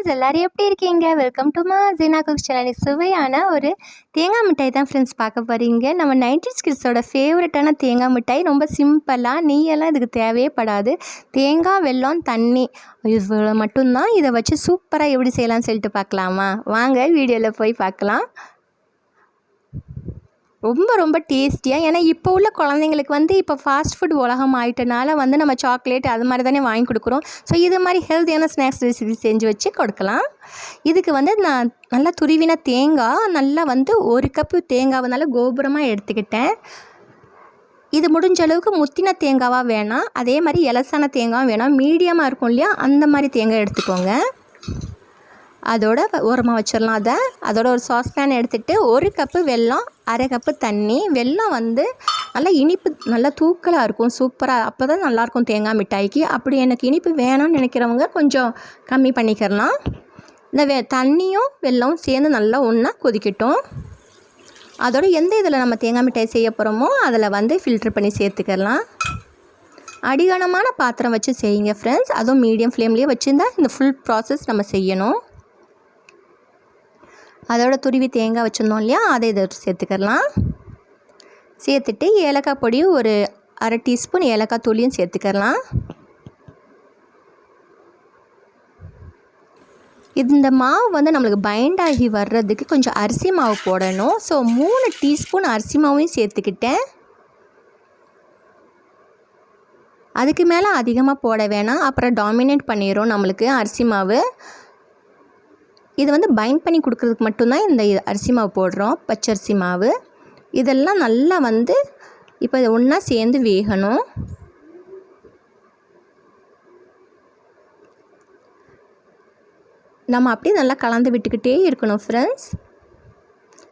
Friends எல்லாரும் எப்படி இருக்கீங்க? வெல்கம் டு மா ஜீனா குக் சேனல் சுவையான ஒரு தேங்காய் மிட்டாய் தான் ஃப்ரெண்ட்ஸ் பார்க்க போகிறீங்க நம்ம நைன்டி கிட்ஸோட ஃபேவரட்டான தேங்காய் மிட்டாய் ரொம்ப சிம்பிளாக நெய்யெல்லாம் இதுக்கு தேவையே படாது. தேங்காய் வெல்லம் தண்ணி. இவ்வளோ மட்டும்தான் இதை வச்சு சூப்பராக எப்படி செய்யலாம்னு சொல்லிட்டு பார்க்கலாமா? வாங்க வீடியோவில் போய் பார்க்கலாம். ரொம்ப ரொம்ப டேஸ்டியாக ஏன்னா இப்போ உள்ள குழந்தைங்களுக்கு வந்து இப்போ ஃபாஸ்ட் ஃபுட் உலகம் ஆயிட்டனால வந்து நம்ம சாக்லேட் அது மாதிரி தானே வாங்கி கொடுக்குறோம். ஸோ இது மாதிரி ஹெல்த்தியான ஸ்நாக்ஸ் ரெசிபி செஞ்சு வச்சு கொடுக்கலாம். இதுக்கு வந்து நான் நல்லா துருவின தேங்காய் நல்லா வந்து ஒரு கப்பு தேங்காவை நல்லா கோபுரமாக எடுத்துக்கிட்டேன். இது முடிஞ்ச அளவுக்கு முத்தின தேங்காவாக வேணாம். அதே மாதிரி இலசான தேங்காயும் வேணாம். மீடியமாக இருக்கும் இல்லையா அந்த மாதிரி தேங்காய் எடுத்துக்கோங்க. அதோட ஓரமாக வச்சிடலாம் அதை அதோட ஒரு சாஸ்பேன் எடுத்துகிட்டு ஒரு கப்பு வெல்லம் அரை கப்பு தண்ணி வெல்லம் வந்து நல்லா இனிப்பு நல்லா தூக்கலாக இருக்கும். சூப்பராக அப்போ தான் நல்லாயிருக்கும் தேங்காய் மிட்டாய்க்கு. அப்படி எனக்கு இனிப்பு வேணாம்னு நினைக்கிறவங்க கொஞ்சம் கம்மி பண்ணிக்கிறலாம் இந்த வெ தண்ணியும் வெல்லமும் சேர்ந்து நல்லா ஒன்றா கொதிக்கட்டும். அதோட எந்த இதில் நம்ம தேங்காய் மிட்டாய் செய்ய போகிறோமோ அதில் வந்து ஃபில்ட்ரு பண்ணி சேர்த்துக்கலாம். அடிகனமான பாத்திரம் வச்சு செய்யுங்க ஃப்ரெண்ட்ஸ் அதுவும் மீடியம் ஃப்ளேம்லேயே வச்சுருந்தா இந்த ஃபுல் ப்ராசஸ் நம்ம செய்யணும். அதோட துருவி தேங்காய் வச்சுருந்தோம் இல்லையா அதை இதை சேர்த்துக்கலாம். சேர்த்துட்டு ஏலக்காய் பொடி ஒரு அரை டீஸ்பூன் ஏலக்காய் தூளியும் சேர்த்துக்கலாம். இந்த மாவு வந்து நம்மளுக்கு பைண்ட் ஆகி வர்றதுக்கு கொஞ்சம் அரிசி மாவு போடணும். ஸோ மூணு டீஸ்பூன் அரிசி மாவையும் சேர்த்துக்கிட்டேன். அதுக்கு மேலே அதிகமாக போட வேணாம். அப்புறம் டாமினேட் பண்ணிடும் நம்மளுக்கு அரிசி மாவு. இது வந்து பைண்ட் பண்ணி கொடுக்குறதுக்கு மட்டும்தான் இந்த அரிசி மாவு போடுறோம். பச்சரிசி மாவு. இதெல்லாம் நல்லா வந்து இப்போ இது ஒன்றா சேர்ந்து வேகணும். நம்ம அப்படியே நல்லா கலந்து விட்டுக்கிட்டே இருக்கணும் ஃப்ரெண்ட்ஸ்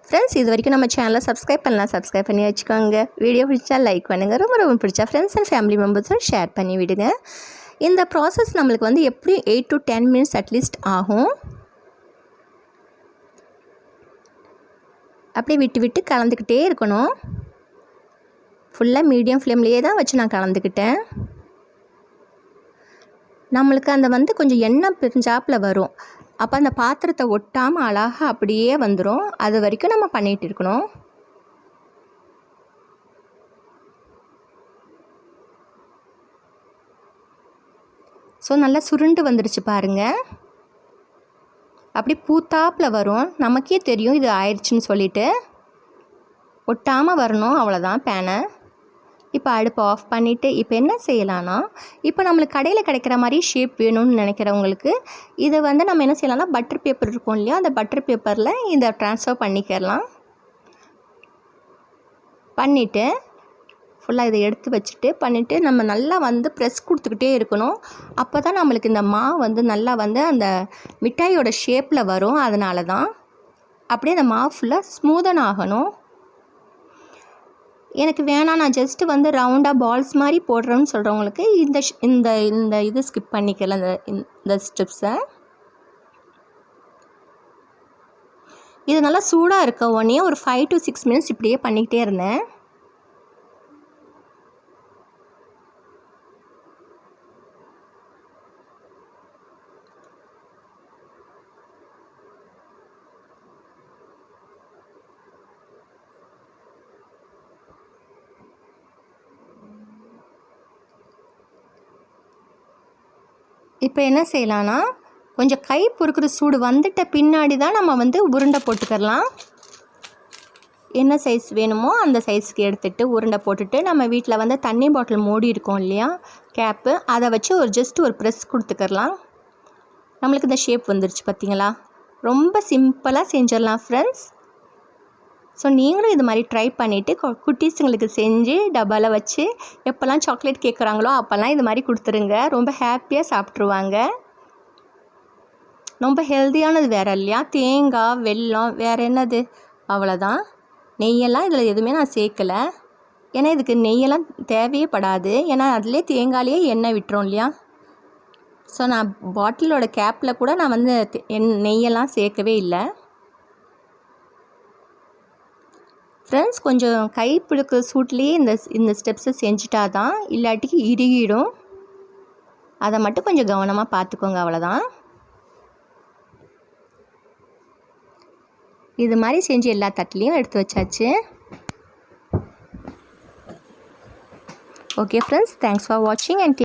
ஃப்ரெண்ட்ஸ் இது வரைக்கும் நம்ம சேனலை சப்ஸ்கிரைப் பண்ணலாம் சப்ஸ்கிரைப் பண்ணி வச்சுக்கோங்க. வீடியோ பிடிச்சா லைக் பண்ணுங்கள் ரொம்ப ரொம்ப பிடிச்சா ஃப்ரெண்ட்ஸ் அண்ட் ஃபேமிலி மெம்பர்ஸும் ஷேர் பண்ணி விடுங்க. இந்த ப்ராசஸ் நம்மளுக்கு வந்து எப்படியும் eight to ten minutes at least ஆகும். அப்படியே விட்டு விட்டு கலந்துக்கிட்டே இருக்கணும். ஃபுல்லாக மீடியம் ஃப்ளேம்லேயே தான் வச்சு நான் கலந்துக்கிட்டேன். நம்மளுக்கு அந்த வந்து கொஞ்சம் எண்ணெய் பிரிஞ்சாப்பில் வரும். அப்போ அந்த பாத்திரத்தை ஒட்டாமல் அழகாக அப்படியே வந்துடும் அது வரைக்கும் நம்ம பண்ணிகிட்டு இருக்கணும். ஸோ நல்லா சுருண்டு வந்துடுச்சு பாருங்கள் அப்படி பூத்தாப்பில் வரும். நமக்கே தெரியும் இது ஆயிடுச்சுன்னு சொல்லிட்டு. ஒட்டாமல் வரணும் அவ்வளோதான் பேனை. இப்போ அடுப்பு ஆஃப் பண்ணிவிட்டு இப்போ என்ன செய்யலான்னா இப்போ நம்மளுக்கு கடையில் கிடைக்கிற மாதிரி ஷேப் வேணும்னு நினைக்கிறவங்களுக்கு இதை வந்து நம்ம என்ன செய்யலாம்னா பட்டர் பேப்பர் இருக்கும் இல்லையா அந்த பட்டர் பேப்பரில் இதை ட்ரான்ஸ்ஃபர் பண்ணிக்கலாம் பண்ணிவிட்டு ஃபுல்லாக இதை எடுத்து வச்சுட்டு பண்ணிவிட்டு நம்ம நல்லா வந்து ப்ரெஸ் கொடுத்துக்கிட்டே இருக்கணும். அப்போ தான் நம்மளுக்கு இந்த மா வந்து நல்லா வந்து அந்த மிட்டாயோட ஷேப்பில் வரும். அதனால தான் அப்படியே அந்த மா ஃபுல்லாக ஸ்மூதன் ஆகணும். எனக்கு வேணாம் நான் ஜஸ்ட்டு வந்து ரவுண்டாக பால்ஸ் மாதிரி போடுறேன்னு சொல்கிறவங்களுக்கு இந்த இந்த இந்த இது ஸ்கிப் பண்ணிக்கலாம் இந்த இந்த ஸ்டெப்ஸை இது நல்லா சூடாக இருக்க உடனே ஒரு ஃபைவ் டு சிக்ஸ் மினிட்ஸ் இப்படியே பண்ணிக்கிட்டே இருந்தேன். இப்போ என்ன செய்யலான்னா கொஞ்சம் கை பொறுக்கிற சூடு வந்துட்ட பின்னாடி தான் நம்ம வந்து உருண்டை போட்டுக்கலாம் என்ன சைஸ் வேணுமோ அந்த சைஸ்க்கு எடுத்துகிட்டு உருண்டை போட்டுட்டு நம்ம வீட்டில் வந்து தண்ணி பாட்டில் மூடி இருக்கோம் இல்லையா கேப்பு அதை வச்சு ஒரு ஜஸ்ட் ஒரு ப்ரெஸ் கொடுத்துக்கலாம் நம்மளுக்கு இந்த ஷேப் வந்துருச்சு பார்த்தீங்களா? ரொம்ப சிம்பிளாக செஞ்சிடலாம் ஃப்ரெண்ட்ஸ் ஸோ நீங்களும் இது மாதிரி ட்ரை பண்ணிவிட்டு குட்டீஸுங்களுக்கு செஞ்சு டப்பாவில் வச்சு எப்போல்லாம் சாக்லேட் கேட்குறாங்களோ அப்போல்லாம் இது மாதிரி கொடுத்துருங்க. ரொம்ப ஹாப்பியாக சாப்பிட்ருவாங்க ரொம்ப ஹெல்த்தியானது வேறு இல்லையா? தேங்காய் வெல்லம் வேறு என்னது? அவ்வளோதான் நெய்யெல்லாம் இதில் எதுவுமே நான் சேர்க்கலை. ஏன்னா இதுக்கு நெய்யெல்லாம் தேவையே படாது. ஏன்னா அதிலே தேங்காயிலே எண்ணெய் விட்டுரும் இல்லையா? ஸோ நான் பாட்டிலோட கேப்பில் கூட நான் வந்து என் நெய்யெல்லாம் சேர்க்கவே இல்லை. ஃப்ரெண்ட்ஸ் கொஞ்சம் கை பிடிக்கிற சூட்லேயே இந்த இந்த ஸ்டெப்ஸை செஞ்சுட்டா தான் இல்லாட்டிக்கு இறுகிடும். அதை மட்டும் கொஞ்சம் கவனமாக பார்த்துக்கோங்க அவ்வளோதான் இது மாதிரி செஞ்சு எல்லா தட்டிலையும் எடுத்து வச்சாச்சு. ஓகே ஃப்ரெண்ட்ஸ் தேங்க்ஸ் ஃபார் வாட்சிங் அண்ட்